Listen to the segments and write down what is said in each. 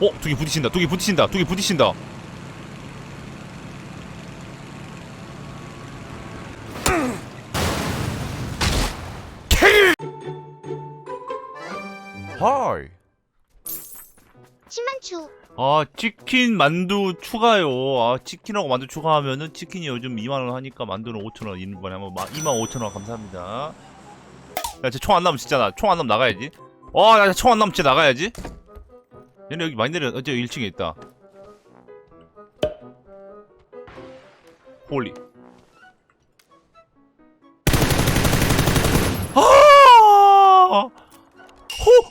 어, 두 개 부딪힌다. 두 개 부딪힌다. 두 개 부딪힌다. 하이. 신만추 아 치킨 만두 추가요. 아 치킨하고 만두 추가하면은 치킨이 요즘 2만 원 하니까 만두는 5천 원 인분에 한번 2만 5천 원 감사합니다. 야쟤 총 안 나면 진짜 나 총 안 나면 나가야지. 와나총 안 나면 진짜 나가야지. 얘네 여기 많이 내려. 어제 1층에 있다. 홀리. 아!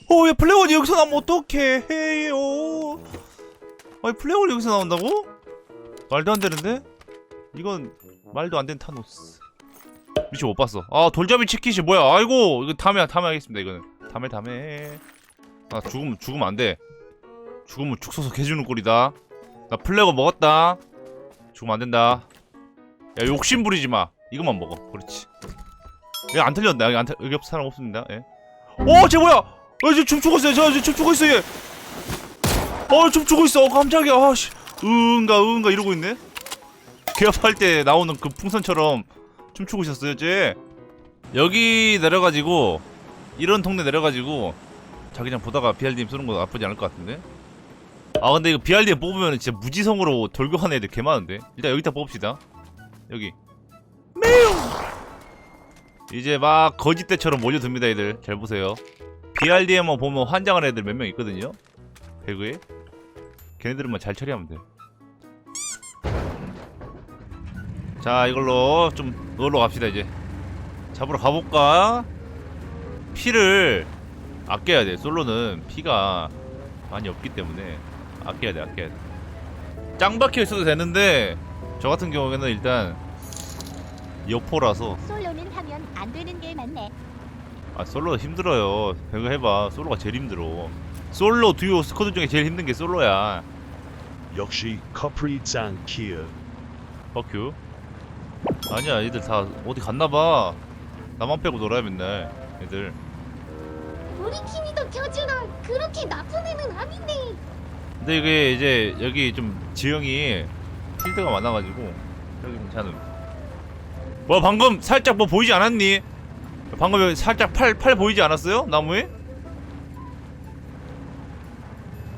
호! 어, 왜 플레이어이 여기서 나면 어떡해 해요 아니 플레이어이 여기서 나온다고? 말도 안 되는데? 이건 말도 안 되는 타노스 미치 못 봤어 아 돌잡이 치킨이 뭐야 아이고 이거 다음에 다음에 하겠습니다 이거는 다음에 다음에 아 죽으면 죽으면 안돼 죽으면 죽서서 해주는 꼴이다 나 플레이어 먹었다 죽으면 안 된다 야 욕심 부리지 마 이것만 먹어 그렇지 여기 안 틀렸다 여기 안 틀, 여기 없 사람 없습니다 예. 오, 쟤 뭐야? 어, 쟤 춤추고 있어요. 저, 저 춤추고 있어, 얘. 어, 춤추고 있어. 어, 깜짝이야. 아, 씨. 응가, 응가 이러고 있네. 개업할 때 나오는 그 풍선처럼 춤추고 있었어요, 쟤. 여기 내려가지고 이런 동네 내려가지고 자기장 보다가 BRDM 쏘는 거 나쁘지 않을 것 같은데. 아, 근데 이거 BRDM 뽑으면 진짜 무지성으로 돌격하는 애들 개 많은데. 일단 여기다 뽑읍시다. 여기. 이제 막 거짓대처럼 몰려듭니다 애들. 잘 보세요. BRDM만 보면 환장한 애들 몇 명 있거든요? 배그에? 걔네들만 잘 처리하면 돼 자 이걸로 좀 놀러 갑시다 이제. 잡으러 가볼까? 피를 아껴야 돼. 솔로는 피가 많이 없기 때문에 아껴야 돼 아껴야 돼짱 박혀 있어도 되는데 저 같은 경우에는 일단 여포라서. 솔로는 하면 안 되는 게 많네. 아 솔로 힘들어요. 배그 해봐. 솔로가 제일 힘들어. 솔로 듀오 스쿼드 중에 제일 힘든 게 솔로야. 역시 커플이 짱 키어 버큐 아니야 얘들 다 어디 갔나봐. 나만 빼고 놀아야 맨날. 애들. 우리 팀이도 겨주랑 그렇게 나쁜 애는 아닌데 근데 이게 이제 여기 좀 지형이 필드가 많아가지고 여기 괜찮음 뭐 방금 살짝 뭐 보이지 않았니? 방금 여기 살짝 팔, 팔 보이지 않았어요? 나무에?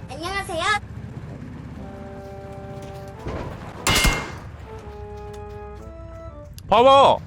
안녕하세요 봐봐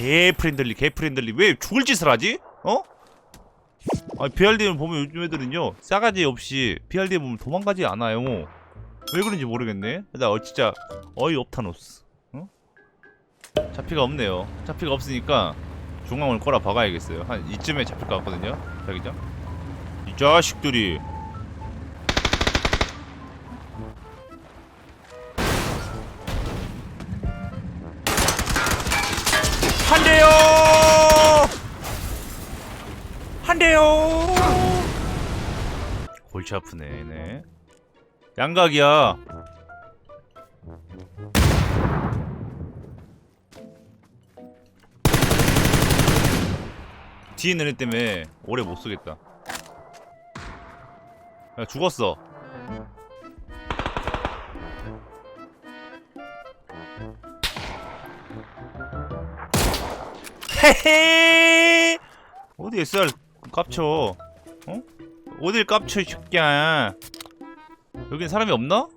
개 프렌들리 개 프렌들리. 왜 죽을 짓을 하지? 어? 아니 BRDM 보면 요즘 애들은요 싸가지 없이 BRDM 보면 도망가지 않아요. 왜 그런지 모르겠네. 나 어, 진짜 어이없타노스. 어? 잡피가 없네요. 잡피가 없으니까 중앙을 꼬라 박아야겠어요. 한 이쯤에 잡힐 것 같거든요. 자기장 이 자식들이 한 대요. 한 대요. 골치 아프네 얘네. 양각이야. 뒤에 있는 애 때문에 오래 못 쓰겠다. 야 죽었어 헤헤 어디 SR 깝쳐 어? 어딜 깝쳐 이 새끼야 여긴 사람이 없나?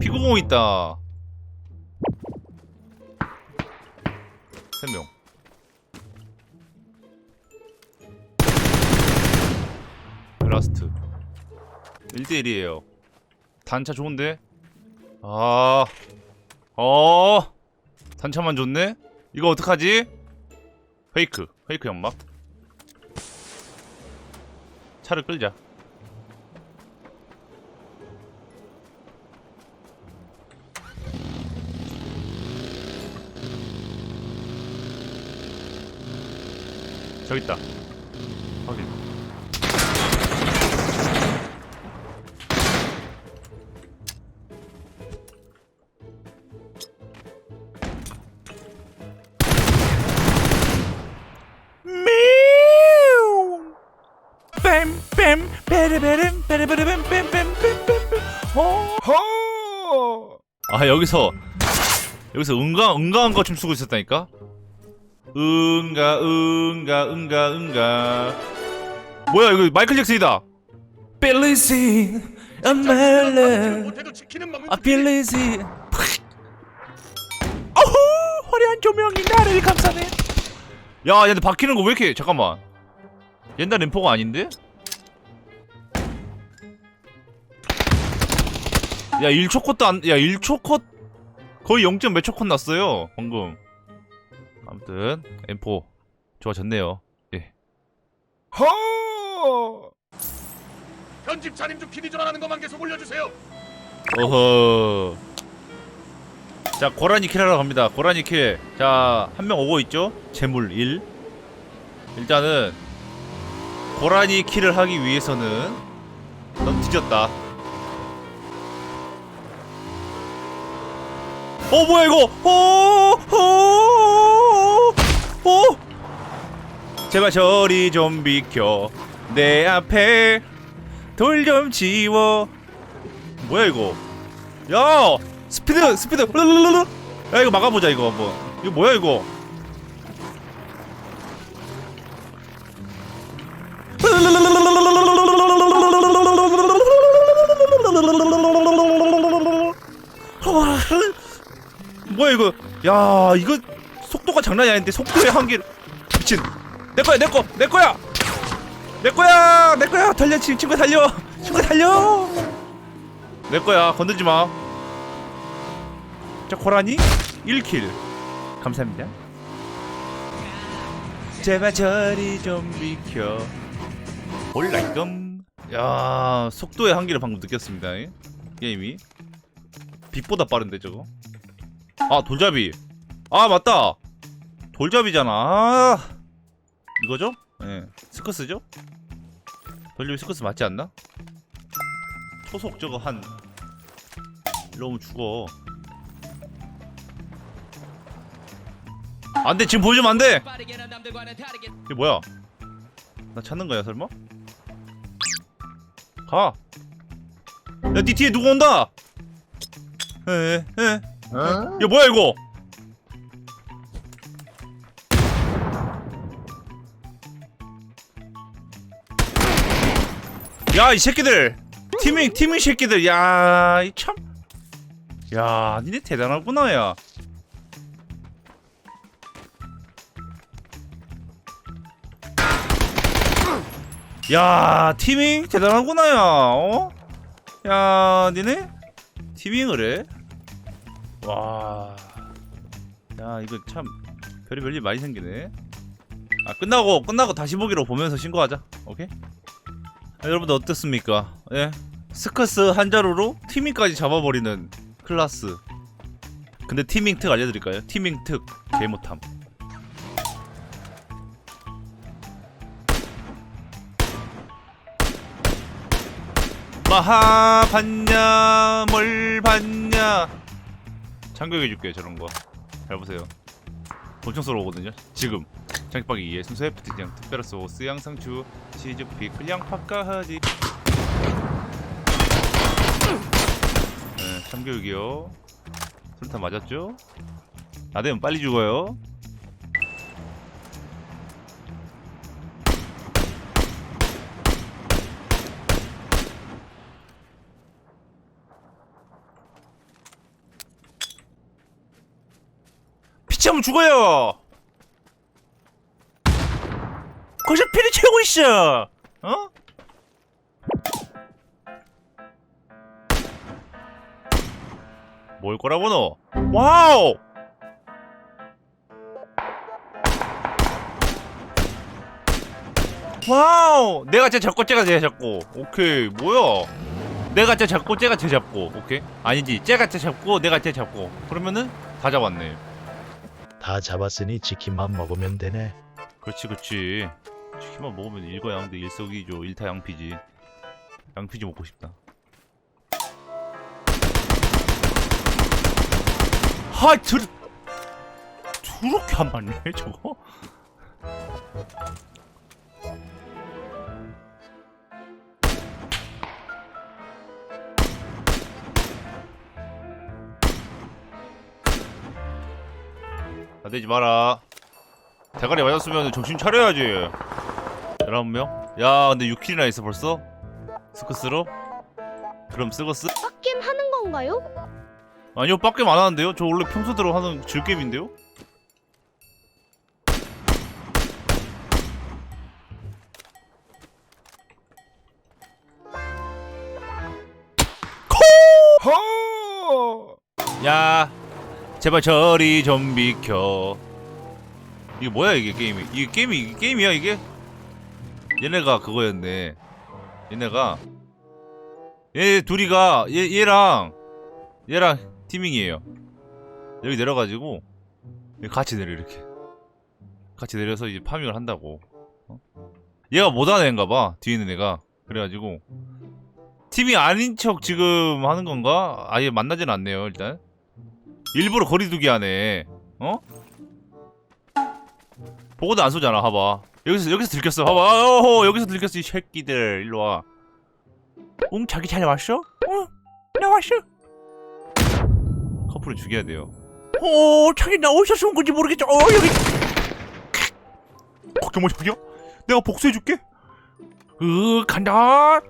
피구공 있다 세명 라스트 1대1이에요 단차 좋은데? 아, 어, 단차만 좋네. 이거 어떡하지? 페이크, 페이크 연막. 차를 끌자. 저기 있다. 뺨뺨 베르베름 베르베름 뺨뺨 뺨뺨 아 여기서 여기서 응가 응가한 거춤 추고 있었다니까 응가 응가 응가 응가 뭐야 이거 마이클 잭슨이다 빌리진 아멜레 아 빌리진 어후 화려한 조명이 나를 감싸네 야 얘들 바뀌는 거 왜 이렇게 잠깐만 옛날 램포가 아닌데? 야 1초 컷도 안, 야 1초 컷 거의 0. 몇 초 컷 났어요 방금. 아무튼 M4 좋아졌네요. 예. 허! 편집자님 좀 PD 전화하는 것만 계속 올려주세요. 어허. 자 고라니 킬하러 갑니다. 고라니 킬자 한 명 오고 있죠? 재물 1 일단은 고라니 킬을 하기 위해서는 넌 뒤졌다 어 뭐야 이거? 어어어. 제발 저리 좀 비켜. 내 앞에 돌 좀 지워. 뭐야 이거? 야 스피드 스피드. 르르르르 야 이거 막아보자 이거 한번. 이거 뭐야 이거 뭐야 이거 야 이거 속도가 장난이 아닌데 속도의 한계를 미친 내 거야 내 거 내 거야 내 거야 내 거야 달려 친- 친구 달려 친구 달려 내 거야 건들지 마. 자 고라니 1킬 감사합니다. 제발 저리 좀 비켜. 올라이금. 야 속도의 한계를 방금 느꼈습니다. 이 게임이 빛보다 빠른데 저거. 아 돌잡이. 아 맞다. 돌잡이잖아. 아, 이거죠? 예. 네. 스커스죠? 돌잡이 스커스 맞지 않나? 초속 저거 한 이러면 죽어 안돼 지금 보여주면 안돼 이게 뭐야 나 찾는 거야 설마? 가! 야니 뒤에 누구 온다! 에에 에. 야 뭐야 이거 야 이 새끼들 티밍 티밍 새끼들 야이 참. 야 니네 대단하구나 야. 야 티밍 대단하구나 야 어? 야 니네 티밍을 해? 와. 야 이거 참 별이 별일 많이 생기네. 아 끝나고 끝나고 다시 보기로 보면서 신고하자. 오케이? 아, 여러분들 어떻습니까? 예. 스커스 한 자루로 티밍까지 잡아버리는 클라스. 근데 티밍 특 알려드릴까요? 티밍 특 개못함. 마하 봤냐 뭘 봤냐 참교육해줄게요 저런 거잘 보세요. 엄청 썰어오거든요 지금. 장식박이 2에 순서 FT장 특별한 소스 양상추 치즈 피클 양파까 하지. 네 참교육이요. 술탄 맞았죠? 나대면 빨리 죽어요 피치하면 죽어요 거기서 피를 채우고 있어 어? 뭘 거라고 너? 와우! 와우! 내가 쟤 잡고 쟤가 쟤 잡고 오케이 뭐야 내가 쟤 잡고 쟤가 쟤 잡고 오케이 아니지 쟤가 쟤 잡고 내가 쟤 잡고 그러면은 다 잡았네 다 잡았으니 치킨만 먹으면 되네. 그렇지 그렇지. 치킨만 먹으면 일거양득 일석이조 일타양피지. 양피지 먹고 싶다. 하 들... 저렇게 안 맞네 저거 나대지 마라 대가리 맞았으면 정신 차려야지 11명? 야 근데 6킬이나 있어 벌써? 스크스로? 그럼 쓰거스? 빡겜 하는 건가요? 아니요 빡겜 안 하는데요? 저 원래 평소대로 하는 즐겜인데요? 코! 야 제발 저리 좀 비켜. 이게 뭐야 이게 게임이? 이게 게임이 이게 게임이야 이게? 얘네가 그거였네. 얘네가. 얘 둘이가 얘, 얘랑 얘랑 티밍이에요. 여기 내려가지고 같이 내려 이렇게. 같이 내려서 이제 파밍을 한다고. 어? 얘가 못하는 애인가 봐 뒤에 있는 애가. 그래가지고. 팀이 아닌 척 지금 하는 건가? 아예 만나진 않네요 일단 일부러 거리두기 하네. 어? 보고도 안 쏘잖아 봐봐. 여기서 여기서 들켰어. 봐봐. 어허 여기서 들켰어 이 새끼들. 일로와. 응 자기 잘 왔어? 응? 나 왔어? 커플은 죽여야 돼요. 어 자기 나 어디서 쏜 건지 모르겠죠 어 여기. 걱정 마 자기야? 내가 복수해줄게. 으 간다. 으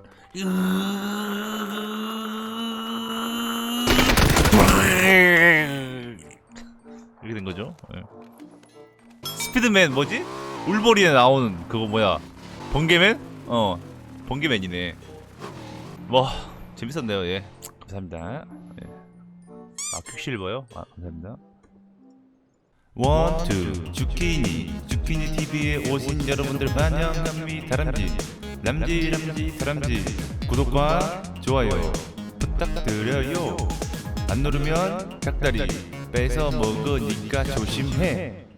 이렇게 된 거죠. 예. 스피드맨 뭐지? 울버린에 나오는 그거 뭐야? 번개맨? 어 번개맨이네. 뭐 재밌었네요. 예. 감사합니다. 예. 아 퀵실버요? 아 감사합니다. 원투 주키니. 주키니 TV에 오신 여러분들 환영합니다. 다람쥐. 람쥐 람쥐 다람쥐. 구독과 좋아요 부탁드려요. 안 누르면 닭다리 뺏어 먹으니까 조심해